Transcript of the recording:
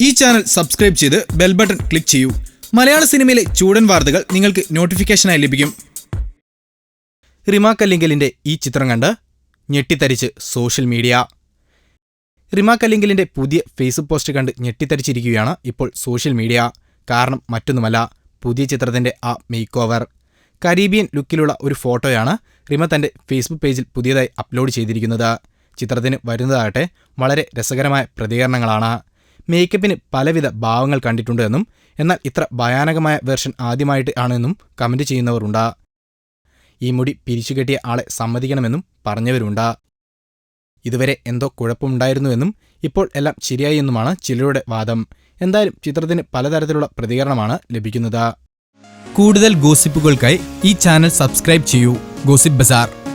ഈ channel subscribe ചെയ്ത് bell button click ചെയ്യൂ. മലയാള സിനിമയിലെ ചൂടൻ വാർത്തകൾ നിങ്ങൾക്ക് നോട്ടിഫിക്കേഷനായി ലഭിക്കും. റിമ കല്ലിങ്കലിന്റെ ഈ ചിത്രം കണ്ട് ഞെട്ടിത്തരിച്ച് സോഷ്യൽ മീഡിയ. റിമ കല്ലിങ്കലിന്റെ പുതിയ ഫേസ്ബുക്ക് പോസ്റ്റ് കണ്ട് ഞെട്ടിത്തരിച്ചിരിക്കുകയാണ് ഇപ്പോൾ സോഷ്യൽ മീഡിയ. കാരണം മറ്റൊന്നുമല്ല പുതിയ ചിത്രത്തിന്റെ ആ മേക്ക് ഓവർ കരീബിയൻ ലുക്കിലുള്ള ഒരു ഫോട്ടോയാണ് റിമ തന്റെ ഫേസ്ബുക്ക് പേജിൽ പുതിയതായി അപ്ലോഡ് ചെയ്തിരിക്കുന്നത്. ചിത്രത്തിന് വരുന്നതാകട്ടെ വളരെ രസകരമായ പ്രതികരണങ്ങളാണ്. മേക്കപ്പിന് പലവിധ ഭാവങ്ങൾ കണ്ടിട്ടുണ്ട് എന്നും എന്നാൽ ഇത്ര ഭയാനകമായ വേർഷൻ ആദ്യമായിട്ട് ആണെന്നും കമന്റ് ചെയ്യുന്നവരുണ്ട്. ഈ മുടി പിരിച്ചുകെട്ടിയ ആളെ സമ്മതിക്കണമെന്നും പറഞ്ഞവരുണ്ട്. ഇതുവരെ എന്തോ കുഴപ്പമുണ്ടായിരുന്നുവെന്നും ഇപ്പോൾ എല്ലാം ശരിയായി എന്നുമാണ് ചിലരുടെ വാദം. എന്തായാലും ചിത്രത്തിന് പലതരത്തിലുള്ള പ്രതികരണമാണ് ലഭിക്കുന്നത്. കൂടുതൽ ഗോസിപ്പുകൾക്കായി ഈ ചാനൽ സബ്സ്ക്രൈബ് ചെയ്യൂ. Gossip bazaar.